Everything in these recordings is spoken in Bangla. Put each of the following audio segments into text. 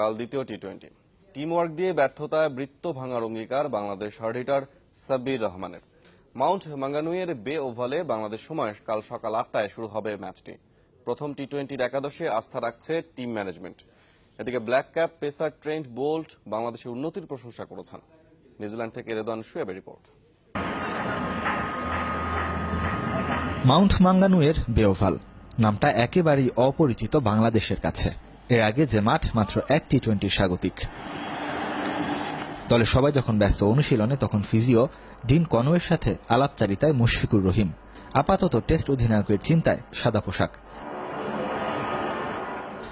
কাল দ্বিতীয় টি টোয়েন্টি টিম ওয়ার্ক দিয়ে ব্যর্থতায় বৃত্ত ভাঙার অঙ্গীকার বাংলাদেশ হার্ড হিটার সাব্বির রহমানের। মাউন্ট মাঙ্গানুইয়ের বে ওভালে বাংলাদেশ সময় কাল সকাল আটটায় শুরু হবে ম্যাচটি। প্রথম টি টোয়েন্টির একাদশে আস্থা রাখছে টিম ম্যানেজমেন্ট। এদিকে black cap, pacer Trent Boult বাংলাদেশের উন্নতির প্রশংসা করেছেন। নিউজিল্যান্ড থেকে রেদওয়ান শুয়েবের রিপোর্ট। মাউন্ট মাঙ্গানুয়ের বেওভাল নামটা একেবারেই অপরিচিত বাংলাদেশের কাছে। এর আগে যে মাঠ মাত্র এক টি স্বাগতিক। দলে সবাই যখন ব্যস্ত অনুশীলনে, তখন ফিজিও ডিন কনওয়ের সাথে আলাপচারিতায় মুশফিকুর রহিম। আপাতত টেস্ট অধিনায়কের চিন্তায় সাদা পোশাক।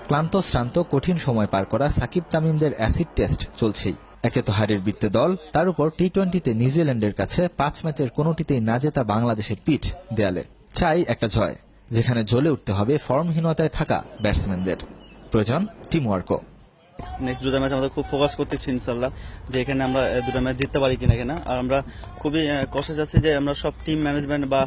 ক্লান্ত, শ্রান্ত, কঠিন সময় পার করা সাকিব তামিমদের অ্যাসিড টেস্ট চলছেই। একে তো হারের বৃত্তে দল, তার উপর টি টোয়েন্টিতে নিউজিল্যান্ডের কাছে পাঁচ ম্যাচের কোনোটিতেই না জেতা বাংলাদেশের পিঠ দেয়ালে। চাই একটা জয়, যেখানে জ্বলে উঠতে হবে ফর্মহীনতায় থাকা ব্যাটসম্যানদের। প্রয়োজন টিম ওয়ার্কও নেক্সট দুটা ম্যাচ আমাদের খুব ফোকাস করতেছি ইনশাল্লাহ যে এখানে আমরা দুটা ম্যাচ জিততে পারি কিনা কিনা। আর আমরা খুবই কষাস আছি যে আমরা সব টিম ম্যানেজমেন্ট বা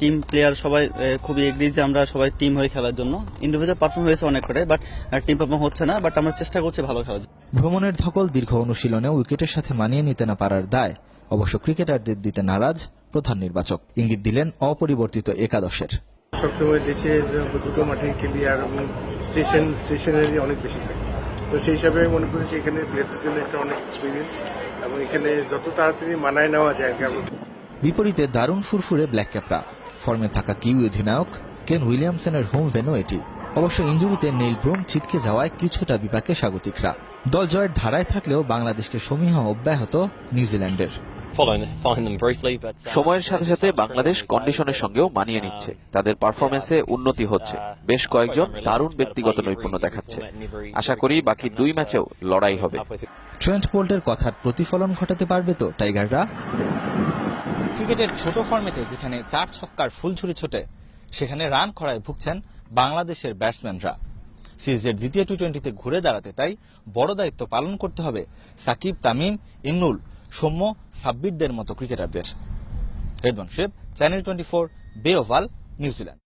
টিম প্লেয়ার সবাই খুবই এগ্রি যে আমরা সবাই টিম হয়ে খেলার জন্য। ইন্ডিভিজুয়াল পারফর্ম হয়েছে অনেক কটাই বাট টিম পারফর্ম হচ্ছে না বাট আমরা চেষ্টা করছি ভালো খেলার জন্য। ভ্রমণের ধকল দীর্ঘ অনুশীলনে উইকেটের সাথে মানিয়ে নিতে না পারার দায়। অবশ্য ক্রিকেটারদের দিতে নারাজ প্রধান নির্বাচক। ইঙ্গিত দিলেন অপরিবর্তিত একাদশের। সবসময় দেশের দুটো মাঠে খেলি আর স্টেশন স্টেশনারি অনেক বেশি থাকে তো সেই হিসাবে মনে করি এখানে প্লেয়ারদের জন্য একটা অনেক এক্সপিরিয়েন্স এবং এখানে যত তাড়াতাড়ি মানায় নেওয়া যায় কারণ বিপরীতে দারুণ ফুরফুরে ব্ল্যাক ক্যাপরা ফর্মে থাকা কিউ অধিনায়ক কেন উইলিয়ামসনের হোম ভেনু এটি। অবশ্য ইঞ্জুরিতে নীল ব্রুম ছিটকে যাওয়ায় কিছুটা বিপাকে স্বাগতিকরা। দল জয়ের ধারায় থাকলেও বাংলাদেশকে সমীহ অব্যাহত নিউজিল্যান্ডের। Uh, সময়ের সাথে সাথে বাংলাদেশ কন্ডিশনের সঙ্গেও মানিয়ে নিচ্ছে। তাদের পারফরমেন্সে উন্নতি হচ্ছে। বেশ কয়েকজন দারুণ ব্যক্তিগত নৈপুণ্য দেখাচ্ছে। আশা করি বাকি দুই ম্যাচেও লড়াই হবে। ট্রেন্ট বোল্টের কথার প্রতিফলন ঘটাতে পারবে তো টাইগাররা ক্রিকেটের ছোট ফর্মেটে যেখানে চার ছক্কার ফুলঝুরি ছোটে সেখানে রান খরায় ভুগছেন বাংলাদেশের ব্যাটসম্যানরা। সিরিজের দ্বিতীয় টি টোয়েন্টিতে ঘুরে দাঁড়াতে তাই বড় দায়িত্ব পালন করতে হবে সাকিব তামিম ইন্নুল সৌম্য সাব্বিরদের মতো ক্রিকেটারদের Redwan Shuaib channel twenty four bay oval New Zealand